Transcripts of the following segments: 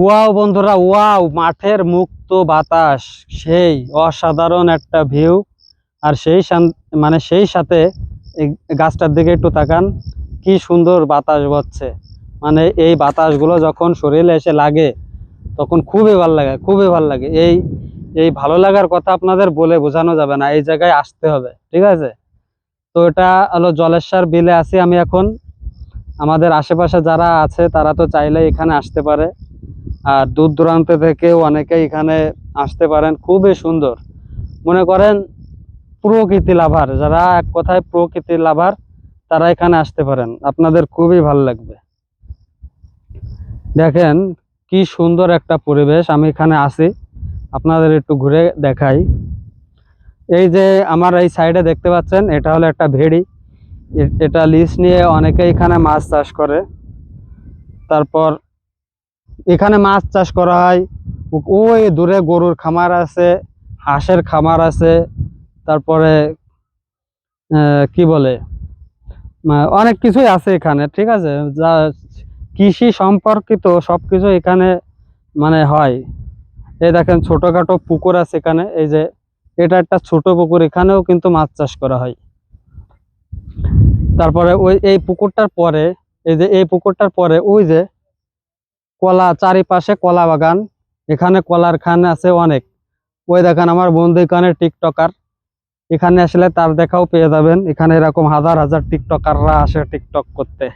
Wow বন্ধুরা, wow, মাঠের মুক্ত বাতাস, সেই অসাধারণ একটা ভিউ। আর সেই মানে সেই সাথে গাছটার দিকে একটু তাকান, কি সুন্দর বাতাস বচ্ছে। মানে এই বাতাসগুলো যখন শরীরে এসে লাগে, তখন খুবই ভালো লাগে, খুবই ভালো লাগে। এই এই ভালো লাগার কথা আপনাদের বলে বোঝানো যাবে না, এই জায়গায় আসতে হবে, ঠিক আছে? তো এটা হলো জলেশ্বর বিলে আছি আমি এখন। আমাদের আশেপাশে যারা আছে, তারা তো চাইলে এখানে আসতে পারে। আর দূর দূরান্ত থেকেও অনেকে এখানে আসতে পারেন, খুবই সুন্দর। মনে করেন প্রকৃতি লাভার, যারা এক কথায় প্রকৃতি লাভার, তারা এখানে আসতে পারেন। আপনাদের খুবই ভালো লাগবে। দেখেন কি সুন্দর একটা পরিবেশ, আমি এখানে আছি আপনাদের একটু ঘুরে দেখাই। এই যে আমার এই সাইডে দেখতে পাচ্ছেন, এটা হলো একটা ভেড়ি। এটা লিজ নিয়ে অনেকে এখানে মাছ চাষ করে। তারপর এখানে মাছ চাষ করা হয়। ওই দূরে গরুর খামার আছে, হাঁসের খামার আছে, তারপরে কি বলে? অনেক কিছুই আছে এখানে, ঠিক আছে? যা, কৃষি সম্পর্কিত সব কিছু এখানে মানে হয়। এই দেখেন, ছোটোখাটো পুকুর আছে এখানে, এই যে, এটা একটা ছোট পুকুর, এখানেও কিন্তু মাছ চাষ করা হয়। তারপরে ওই, এই পুকুরটার পরে, এই যে, এই পুকুরটার পরে, ওই যে কলা চারিপাশে কলা বাগান। এখানে কলার খান আছে অনেক। ওই দেখেন আমার বন্ধু এখানে টিকটকার। এখানে আসলে তার দেখাও পেয়ে যাবেন। এখানে এরকম হাজার হাজার টিকটকাররা আসে টিকটক করতে।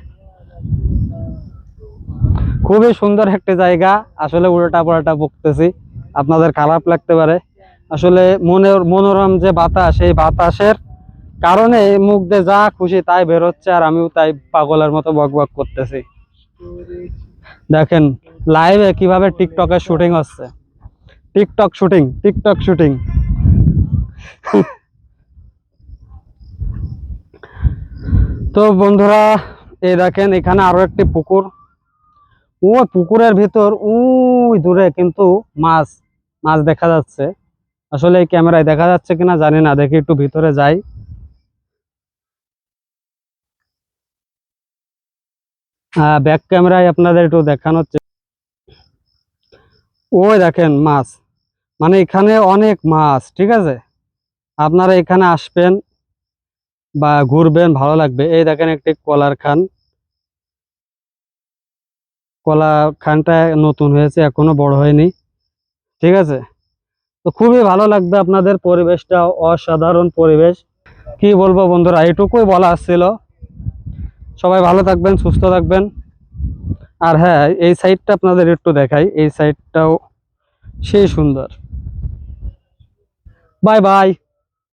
খুবই সুন্দর একটি জায়গা। আসলে উল্টা পাল্টা বকতেছি। আপনাদের খারাপ লাগতে পারে। আসলে মনের, মনোরম যে বাতাস, এই বাতাসের কারণে মুখ দিয়ে যা খুশি তাই বেরোচ্ছে আর আমিও তাই পাগলের মতো বক বক করতেছি। দেখেন লাইভে কীভাবে টিকটকের শুটিং হচ্ছে। টিকটক শুটিং টিকটক শুটিং তো বন্ধুরা, এই দেখেন, এখানে আরও একটি পুকুর। ওই পুকুরের ভিতর ওই দূরে কিন্তু মাছ মাছ দেখা যাচ্ছে। আসলে এই ক্যামেরায় দেখা যাচ্ছে কিনা জানি না, দেখি একটু ভিতরে যাই। ব্যাক ক্যামেরায় আপনাদের একটু দেখানো ওই দেখেন মাছ। মানে এখানে অনেক মাছ, ঠিক আছে? আপনারা এখানে আসবেন বা ঘুরবেন, ভালো লাগবে। এই দেখেন একটি কলার খান। কলা খানটা নতুন হয়েছে, এখনও বড় হয়নি। ঠিক আছে? তো খুবই ভালো লাগবে আপনাদের পরিবেশটা, অসাধারণ পরিবেশ। কি বলব বন্ধুরা, এটুকুই বলা আসছিল সবাই ভালো থাকবেন, সুস্থ থাকবেন। আর হ্যাঁ এই সাইডটা আপনাদের একটু দেখাই। এই সাইডটাও সেই সুন্দর। Bye bye